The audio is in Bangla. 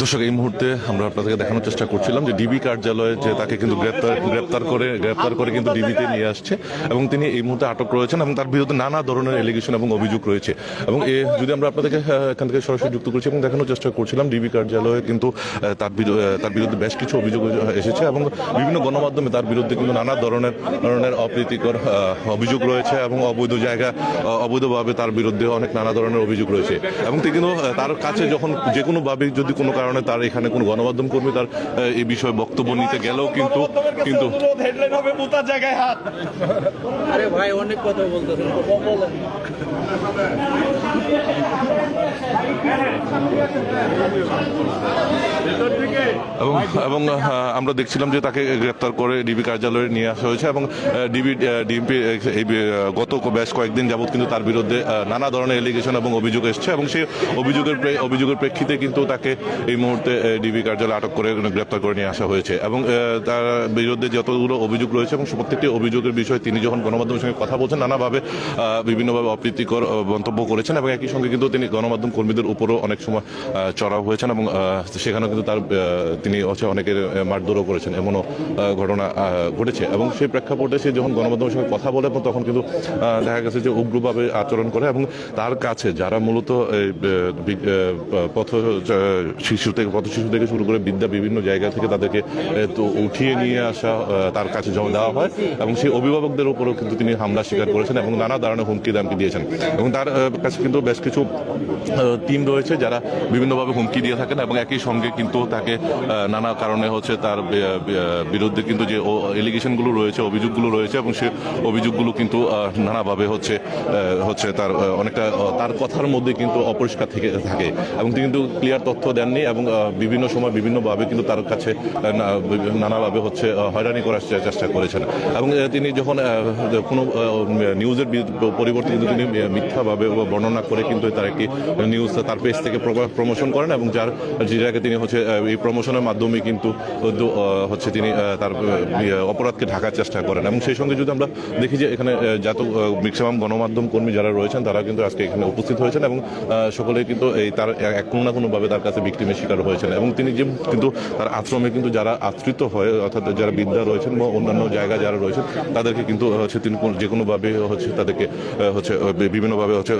দর্শক, এই মুহূর্তে আমরা আপনাদেরকে দেখানোর চেষ্টা করছিলাম যে ডিবি কার্যালয়ে যে তাকে কিন্তু গ্রেপ্তার গ্রেপ্তার করে গ্রেপ্তার করে কিন্তু ডিবিতে নিয়ে আসছে এবং তিনি এই মুহূর্তে আটক রয়েছেন এবং তার বিরুদ্ধে নানা ধরনের এলিগেশন এবং অভিযোগ রয়েছে। এবং এ, যদি আমরা আপনাদেরকে এখান থেকে সরাসরি যুক্ত করছি এবং দেখানোর চেষ্টা করছিলাম, ডিবি কার্যালয়ে কিন্তু তার তার বিরুদ্ধে বেশ কিছু অভিযোগ এসেছে এবং বিভিন্ন গণমাধ্যমে তার বিরুদ্ধে কিন্তু নানা ধরনের ধরনের অপ্রীতিকর অভিযোগ রয়েছে এবং অবৈধ জায়গা অবৈধভাবে তার বিরুদ্ধে অনেক নানা ধরনের অভিযোগ রয়েছে। এবং তিনি কিন্তু তার কাছে যখন যে কোনো ভাবে যদি কোনো কারণে তার এখানে কোনো গণমাধ্যম কর্মী তার এই বিষয়ে বক্তব্য নিতে গেলেও কিন্তু কিন্তু ভাই, অনেক কথা এবং এবং আমরা দেখছিলাম যে তাকে গ্রেপ্তার করে ডিবি কার্যালয়ে নিয়ে আসা হয়েছে এবং ডিবি ডিএমপি এই গত বেশ কয়েকদিন যাবৎ কিন্তু তার বিরুদ্ধে নানা ধরনের এলিগেশন এবং অভিযোগ এসছে এবং সেই অভিযোগের অভিযোগের প্রেক্ষিতে কিন্তু তাকে এই মুহূর্তে ডিবি কার্যালয়ে আটক করে গ্রেপ্তার করে নিয়ে আসা হয়েছে এবং তার বিরুদ্ধে যতগুলো অভিযোগ রয়েছে এবং প্রত্যেকটি অভিযোগের বিষয়ে তিনি যখন গণমাধ্যমের সঙ্গে কথা বলছেন, নানাভাবে বিভিন্নভাবে অপ্রীতিকর মন্তব্য করেছেন এবং একই সঙ্গে কিন্তু তিনি গণমাধ্যম কর্মীদের উপরও অনেক সময় চড়াও হয়েছেন এবং সেখানেও কিন্তু তার তিনি হচ্ছে অনেকের মারধরও করেছেন, এমনও ঘটনা ঘটেছে। এবং সেই প্রেক্ষাপটে সে যখন গণমাধ্যমের সঙ্গে কথা বলে, তখন কিন্তু দেখা গেছে যে উগ্রভাবে আচরণ করে এবং তার কাছে যারা মূলত পথ শিশু থেকে, পথ শিশু থেকে শুরু করে বিদ্যা বিভিন্ন জায়গা থেকে তাদেরকে তো উঠিয়ে নিয়ে আসা তার কাছে জমা দেওয়া হয় এবং সেই অভিভাবকদের উপরেও কিন্তু তিনি হামলা স্বীকার করেছেন এবং নানা ধরনের হুমকি দামকি দিয়েছেন। এবং তার কাছে কিন্তু বেশ কিছু টিম রয়েছে যারা বিভিন্নভাবে হুমকি দিয়ে থাকেন এবং একই সঙ্গে কিন্তু তাকে নানা কারণে হচ্ছে তার বিরুদ্ধে কিন্তু যে এলিগেশনগুলো রয়েছে, অভিযোগগুলো রয়েছে এবং সে অভিযোগগুলো কিন্তু নানাভাবে হচ্ছে হচ্ছে তার অনেকটা তার কথার মধ্যে কিন্তু অপরিষ্কার থেকে, থাকে এবং তিনি কিন্তু ক্লিয়ার তথ্য দেননি এবং বিভিন্ন সময় বিভিন্নভাবে কিন্তু তার কাছে নানাভাবে হচ্ছে হয়রানি করার চেষ্টা করেছেন এবং তিনি যখন কোনো নিউজের পরিবর্তে কিন্তু তিনি মিথ্যাভাবে বর্ণনা করে কিন্তু তার একটি নিউজ তার পেজ থেকে প্রমোশন করেন এবং যার যে জায়গায় তিনি হচ্ছে এই এই প্রমোশনের মাধ্যমে কিন্তু হচ্ছে তিনি তার অপরাধকে ঢাকার চেষ্টা করেন। এবং সেই সঙ্গে যদি আমরা দেখি যে এখানে যত ম্যাক্সিমাম গণমাধ্যম কর্মী যারা রয়েছেন তারা কিন্তু আজকে এখানে উপস্থিত হয়েছেন এবং আহ, সকলে কিন্তু এই তার এক কোনো না কোনোভাবে তার কাছে বিক্রিমের শিকার হয়েছেন। এবং তিনি যে কিন্তু তার আশ্রমে কিন্তু যারা আশ্রিত হয় অর্থাৎ যারা বিদ্যা রয়েছেন বা অন্যান্য জায়গায় যারা রয়েছেন তাদেরকে কিন্তু হচ্ছে তিনি যে কোনোভাবে হচ্ছে তাদেরকে হচ্ছে বিভিন্নভাবে হচ্ছে